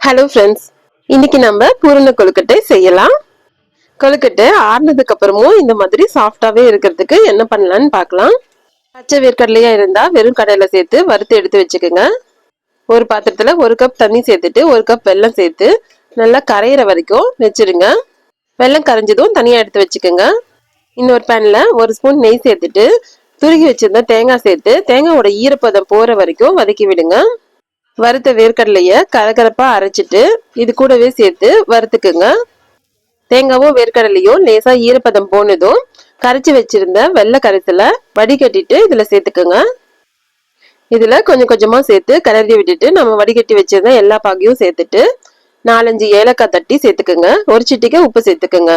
Hello friends இன்னைக்கு நம்ம பூரண கொழுக்கட்டை செய்யலாம். கொழுக்கட்டை ஆறுனதுக்கு அப்புறமும் இந்த மாதிரி சாஃப்டாவே இருக்கிறதுக்கு என்ன பண்ணலாம்னு பார்க்கலாம். பச்சை வேர்க்கடலையா இருந்தா வெறும் கடையில சேர்த்து வறுத்து எடுத்து வச்சுக்கோங்க. ஒரு பாத்திரத்துல ஒரு கப் தண்ணி சேர்த்துட்டு ஒரு கப் வெல்லம் சேர்த்து நல்லா கரையிற வரைக்கும் வச்சிருங்க. வெல்லம் கரைஞ்சதும் தனியா எடுத்து வச்சுக்கோங்க. இன்னொரு பேன்ல ஒரு ஸ்பூன் நெய் சேர்த்துட்டு துருகி வச்சிருந்த தேங்காய் சேர்த்து தேங்காயோட ஈரப்பதம் போற வரைக்கும் வதக்கி விடுங்க. வறுத்த வேர்க்கடலைய கரகரப்பா அரைச்சிட்டு இது கூடவே சேர்த்து வறுத்துக்குங்க. தேங்காவும் வேர்க்கடலையும் லேசா ஈரப்பதம் போனதும் கரைச்சி வச்சிருந்த வெள்ளை கரைசல வடிகட்டிட்டு இதுல சேர்த்துக்குங்க. இதுல கொஞ்சம் கொஞ்சமா சேர்த்து கிளறி விட்டுட்டு நம்ம வடிகட்டி வச்சிருந்த எல்லா பாகையும் சேர்த்துட்டு நாலஞ்சு ஏலக்காய் தட்டி சேர்த்துக்குங்க. ஒரு சிட்டிக்கு உப்பு சேர்த்துக்குங்க.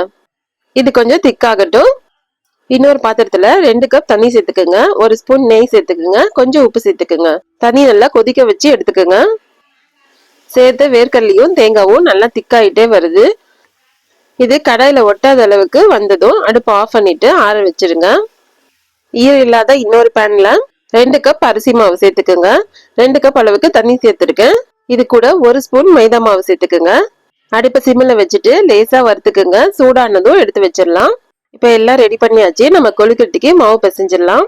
இது கொஞ்சம் திக்காகட்டும். இன்னொரு பாத்திரத்துல ரெண்டு கப் தண்ணி சேர்த்துக்குங்க. ஒரு ஸ்பூன் நெய் சேர்த்துக்குங்க. கொஞ்சம் உப்பு சேர்த்துக்குங்க. தண்ணி நல்லா கொதிக்க வச்சு எடுத்துக்கோங்க. சேர்த்து வேர்க்கடலையும் தேங்காவும் நல்லா திக்காயிட்டே வருது. இது கடாயில ஒட்டாத அளவுக்கு வந்ததும் அடுப்பு ஆஃப் பண்ணிட்டு ஆற வச்சிருங்க. ஈர இல்லாத இன்னொரு பேன்ல ரெண்டு கப் அரிசி மாவு சேர்த்துக்குங்க. ரெண்டு கப் அளவுக்கு தண்ணி சேர்த்துருக்கேன். இது கூட ஒரு ஸ்பூன் மைதா மாவு சேர்த்துக்குங்க. அடுப்பை சிம்மில் வச்சுட்டு லேசாக வறுத்துக்குங்க. சூடானதும் எடுத்து வச்சிடலாம். இப்போ எல்லாம் ரெடி பண்ணியாச்சு. நம்ம கொழுக்கட்டைக்கு மாவு பிசைஞ்சிடலாம்.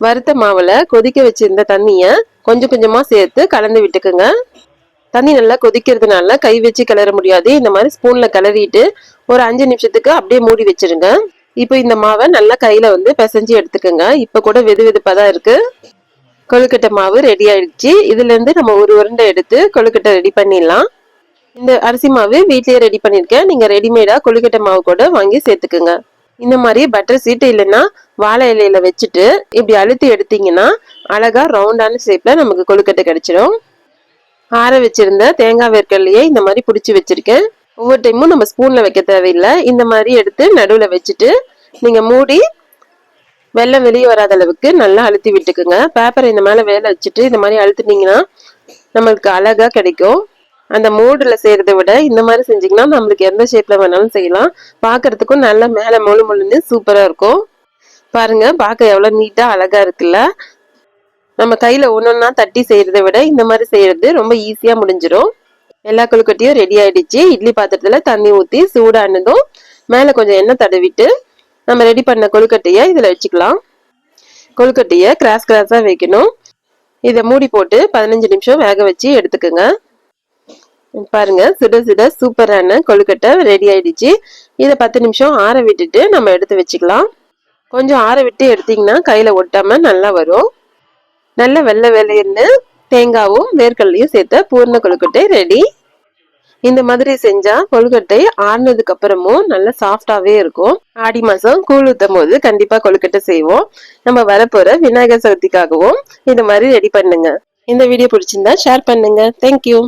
வறுத்த மாவில் கொதிக்க வச்சிருந்த தண்ணியை கொஞ்சம் கொஞ்சமாக சேர்த்து கலந்து விட்டுக்குங்க. தண்ணி நல்லா கொதிக்கிறதுனால கை வச்சு கிளற முடியாது. இந்த மாதிரி ஸ்பூனில் கிளறிட்டு ஒரு அஞ்சு நிமிஷத்துக்கு அப்படியே மூடி வச்சிருங்க. இப்போ இந்த மாவை நல்லா கையில் வந்து பிசைஞ்சு எடுத்துக்கோங்க. இப்போ கூட வெது வெதுப்பாக தான் இருக்குது கொழுக்கட்டை மாவு ரெடி ஆயிடுச்சு. இதுலேருந்து நம்ம ஒரு உருண்டை எடுத்து கொழுக்கட்டை ரெடி பண்ணிடலாம். இந்த அரிசி மாவு வீட்லேயே ரெடி பண்ணியிருக்கேன். நீங்கள் ரெடிமேடாக கொழுக்கட்டை மாவு கூட வாங்கி சேர்த்துக்குங்க. இந்த மாதிரி பட்டர் சீட்டு இல்லைன்னா வாழை இலையில வச்சுட்டு இப்படி அழுத்தி எடுத்தீங்கன்னா அழகா ரவுண்டான ஷேப்ல நமக்கு கொழுக்கட்டை கிடைச்சிடும் ஆற வச்சிருந்த தேங்காய் வேர்க்கல்லையே இந்த மாதிரி பிடிச்சி வச்சிருக்கேன். ஒவ்வொரு டைமும் நம்ம ஸ்பூன்ல வைக்க தேவையில்லை. இந்த மாதிரி எடுத்து நடுவில் வச்சுட்டு நீங்க மூடி வெள்ளம் வெளியே வராத அளவுக்கு நல்லா அழுத்தி விட்டுக்குங்க. பேப்பரை இந்த மேலே வேலை வச்சுட்டு இந்த மாதிரி அழுத்துனீங்கன்னா நம்மளுக்கு அழகா கிடைக்கும். அந்த மூடில் செய்கிறத விட இந்த மாதிரி செஞ்சீங்கன்னா நம்மளுக்கு எந்த ஷேப்பில் வேணாலும் செய்யலாம். பார்க்கறதுக்கும் நல்லா மேலே முழு முழுன்னு சூப்பராக இருக்கும். பாருங்கள் பார்க்க எவ்வளோ நீட்டாக அழகாக இருக்குல்ல? நம்ம கையில் ஒன்று ஒன்றா தட்டி செய்கிறத விட இந்த மாதிரி செய்கிறது ரொம்ப ஈஸியாக முடிஞ்சிடும் எல்லா கொழுக்கட்டையும் ரெடி ஆகிடுச்சு இட்லி பாத்திரத்தில் தண்ணி ஊற்றி சூடானதும் மேலே கொஞ்சம் எண்ணெய் தடவிட்டு நம்ம ரெடி பண்ண கொழுக்கட்டையை இதில் வச்சுக்கலாம். கொழுக்கட்டையை கிராஸ் கிராஸாக வைக்கணும். இதை மூடி போட்டு பதினஞ்சு நிமிஷம் வேக வச்சு எடுத்துக்கோங்க. பாருங்க சுட சுட சூப்பரான கொழுக்கட்டை ரெடி ஆயிடுச்சு. இதை பத்து நிமிஷம் ஆற விட்டுட்டு நம்ம எடுத்து வச்சுக்கலாம். கொஞ்சம் ஆற விட்டு எடுத்தீங்கன்னா கையில ஒட்டாம நல்லா வரும். நல்ல வெள்ளை வெள்ளையன்னு தேங்காவும் வேர்க்கடலையும் சேர்த்த பூர்ண கொழுக்கட்டை ரெடி இந்த மாதிரி செஞ்சா கொழுக்கட்டை ஆறுனதுக்கு அப்புறமும் நல்லா சாஃப்டாவே இருக்கும். ஆடி மாசம் கூழ் ஊத்தும் போது கண்டிப்பா கொழுக்கட்டை செய்வோம். நம்ம வரப்போற விநாயகர் சதுர்த்திக்காகவும் இந்த மாதிரி ரெடி பண்ணுங்க. இந்த வீடியோ பிடிச்சிருந்தா ஷேர் பண்ணுங்க. தேங்க்யூ